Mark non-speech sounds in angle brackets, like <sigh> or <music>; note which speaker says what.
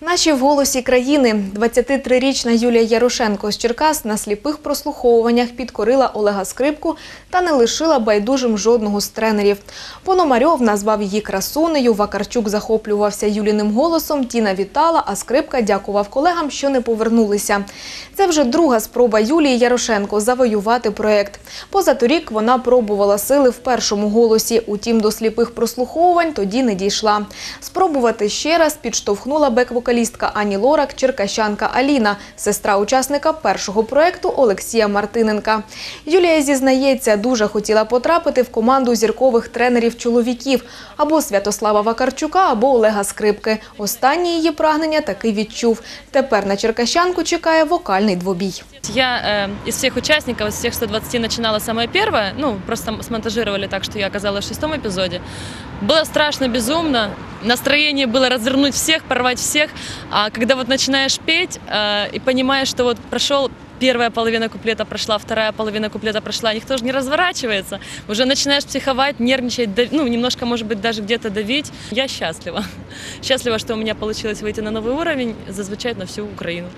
Speaker 1: Наші в голосі країни. 23-річна Юлія Ярошенко з Черкас на сліпих прослуховуваннях підкорила Олега Скрипку та не лишила байдужим жодного з тренерів. Пономарьов назвав її красунею, Вакарчук захоплювався Юліним голосом, Тіна вітала, а Скрипка дякував колегам, що не повернулися. Це вже друга спроба Юлії Ярошенко завоювати проект. Позаторік вона пробувала сили в першому голосі, утім до сліпих прослуховувань тоді не дійшла. Спробувати ще раз підштовхнула бек-вокалістка Ані Лорак, черкащанка Аліна, сестра учасника першого проекту Олексія Мартиненка. Юлія зізнається, дуже хотіла потрапити в команду зіркових тренерів-чоловіків або Святослава Вакарчука, або Олега Скрипки. Останнє її прагнення таки відчув. Тепер на черкащанку чекає вокальний двобій.
Speaker 2: Я э, из всех участников, из всех 120 начинала самая первая. Ну, просто м- смонтажировали так, что я оказалась в шестом эпизоде. Было страшно, безумно. Настроение было развернуть всех, порвать всех. А когда вот начинаешь петь э, и понимаешь, что вот прошел Первая половина куплета прошла, вторая половина куплета прошла, никто же не разворачивается. Уже начинаешь психовать, нервничать, дав- ну, немножко, может быть, даже где-то давить. Я счастлива. <laughs> Счастлива, что у меня получилось выйти на новый уровень, зазвучать на всю Украину.